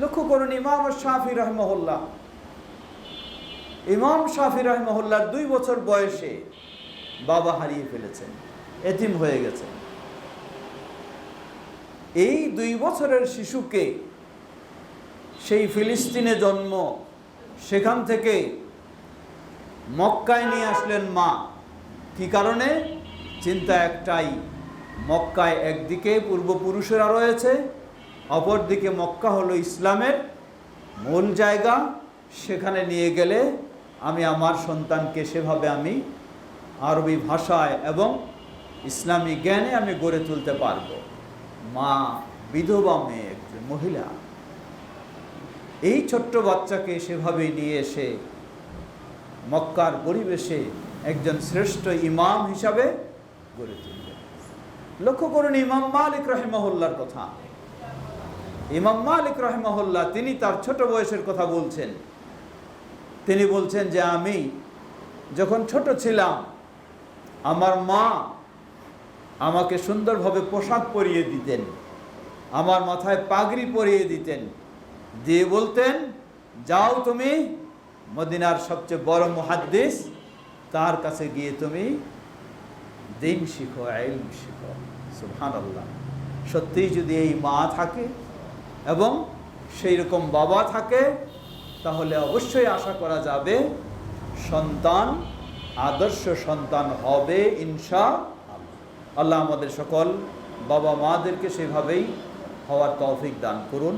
লক্ষ্য করুন, ইমাম শাফি রহমহল্লা ইমাম শাফি রহমহল্লার দুই বছর বয়সে বাবা হারিয়ে ফেলেছেন, এতিম হয়ে গেছে এই দুই বছরের শিশুকে সেই ফিলিস্তিনে জন্ম, সেখান থেকে মক্কায় নিয়ে আসলেন মা। কি কারণে? চিন্তা একটাই, মক্কায় একদিকে পূর্বপুরুষেরা রয়েছে অপরদিকে মক্কা হলো ইসলামের মূল জায়গা। সেখানে নিয়ে গেলে আমি আমার সন্তানকে সেভাবে আমি আরবি ভাষায় এবং ইসলামী জ্ঞানে আমি গড়ে তুলতে পারব। মা, বিধবা মেয়ে, একজন মহিলা। এই ছোট্ট বাচ্চাকে সেভাবে নিয়ে এসে মক্কার পরিবেশে একজন শ্রেষ্ঠ ইমাম হিসাবে গড়ে তুললেন। লক্ষ্য করুন ইমাম মালিক রহেমহল্লার কথা। ইমাম মালিক রহেমহল্লা তিনি তার ছোট বয়সের কথা বলছেন। তিনি বলছেন যে, আমি যখন ছোট ছিলাম, আমার মা আমাকে সুন্দরভাবে পোশাক পরিয়ে দিতেন, আমার মাথায় পাগড়ি পরিয়ে দিতেন। দিয়ে বলতেন, যাও তুমি মদিনার সবচেয়ে বড় মুহাদ্দিস, তার কাছে গিয়ে তুমি দিন শিখো আইল শিখো। সুহান আল্লাহ সত্যিই যদি এই মা থাকে এবং সেই রকম বাবা থাকে, তাহলে অবশ্যই আশা করা যাবে সন্তান, আদর্শ সন্তান হবে ইনশা আল্লাহ আমাদের সকল বাবা মাদেরকে সেভাবেই হওয়ার তৌফিক দান করুন।